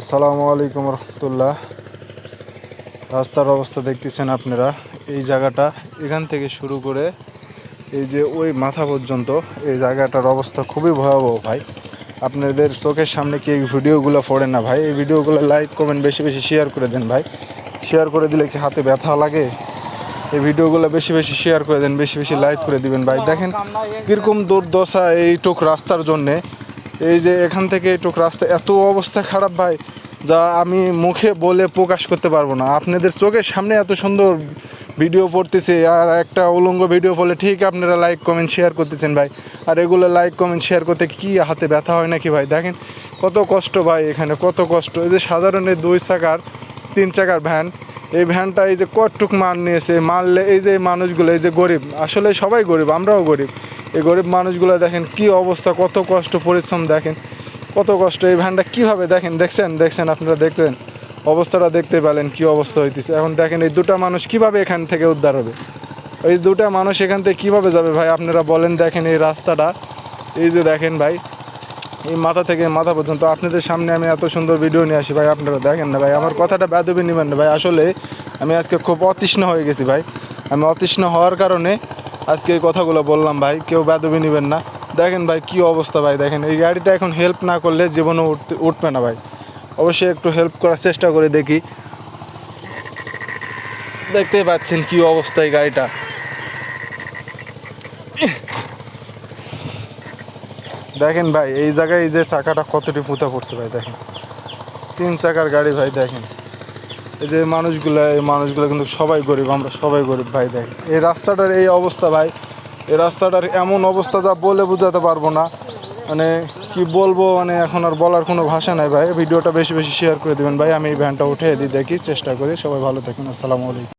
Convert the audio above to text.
আসসালামু আলাইকুম রহমতুল্লাহ। রাস্তার অবস্থা দেখতেছেন আপনারা। এই জায়গাটা এখান থেকে শুরু করে এই যে ওই মাথা পর্যন্ত এই জায়গাটার অবস্থা খুবই ভয়াবহ ভাই। আপনাদের চোখের সামনে কি এই ভিডিওগুলো পড়ে না ভাই? এই ভিডিওগুলো লাইক কমেন্ট বেশি বেশি শেয়ার করে দেন ভাই। শেয়ার করে দিলে কি হাতে ব্যথা লাগে? এই ভিডিওগুলো বেশি বেশি শেয়ার করে দেন, বেশি বেশি লাইক করে দিবেন ভাই। দেখেন কীরকম দুর্দশা এইটুক রাস্তার জন্যে। এই যে এখান থেকে এইটুক রাস্তা, এত অবস্থা খারাপ ভাই, যা আমি মুখে বলে প্রকাশ করতে পারব না। আপনাদের চোখের সামনে এত সুন্দর ভিডিও পড়তেছে, আর একটা উলঙ্গ ভিডিও পড়লে ঠিক আপনারা লাইক কমেন্ট শেয়ার করতেছেন ভাই। আর এগুলো লাইক কমেন্ট শেয়ার করতে কি হাতে ব্যথা হয় নাকি ভাই? দেখেন কত কষ্ট ভাই এখানে, কত কষ্ট। এই যে সাধারণ দুই চাকার, তিন চাকার ভ্যান এই ভ্যানটা এই যে কতটুক মাল নিয়েছে, মারলে এই যে মানুষগুলো, এই যে গরিব, আসলে সবাই গরিব, আমরাও গরিব। এই গরিব মানুষগুলো দেখেন কি অবস্থা, কত কষ্ট, পরিশ্রম দেখেন, কত কষ্ট। এই ভ্যানটা কীভাবে দেখেন, দেখছেন? দেখছেন আপনারা দেখতেন অবস্থাটা দেখতে পেলেন, কি অবস্থা হইতেছে। এখন দেখেন এই দুটা মানুষ কীভাবে এখান থেকে উদ্ধার হবে? এই দুটা মানুষ এখান থেকে কীভাবে যাবে ভাই? আপনারা বলেন, দেখেন এই রাস্তাটা। এই যে দেখেন ভাই, এই মাথা থেকে মাথা পর্যন্ত। আপনাদের সামনে আমি এত সুন্দর ভিডিও নিয়ে আসি ভাই, আপনারা দেখেন না ভাই। আমার কথাটা বেদবি নেবেন না ভাই। আসলে আমি আজকে খুব অতৃষ্ণ হয়ে গেছি ভাই। আমি অতৃষ্ণ হওয়ার কারণে আজকে এই কথাগুলো বললাম ভাই, কেউ বেদবি নেবেন না। দেখেন ভাই, কি অবস্থা ভাই, দেখেন। এই গাড়িটা এখন হেল্প না করলে জীবনে উঠতে, উঠবে না ভাই। অবশ্যই একটু হেল্প করার চেষ্টা করে দেখি। দেখতেই পাচ্ছেন কি অবস্থা এই গাড়িটা। দেখেন ভাই, এই জায়গায় এই যে চাকাটা কতটি ফুটা পড়ছে ভাই, দেখেন। তিন চাকার গাড়ি ভাই, দেখেন। এই যে মানুষগুলো, এই মানুষগুলো কিন্তু সবাই গরিব, আমরা সবাই গরিব ভাই দেখ এই রাস্তাটার এই অবস্থা ভাই, এই রাস্তাটার এমন অবস্থা যা বলে বোঝাতে পারব না। মানে কি বলব মানে এখন আর বলার কোনো ভাষা নাই ভাই। ভিডিওটা বেশি বেশি শেয়ার করে দেবেন ভাই। আমি এই ভ্যানটা উঠে দিই, দেখি, চেষ্টা করি। সবাই ভালো থাকুন, আসসালামু আলাইকুম।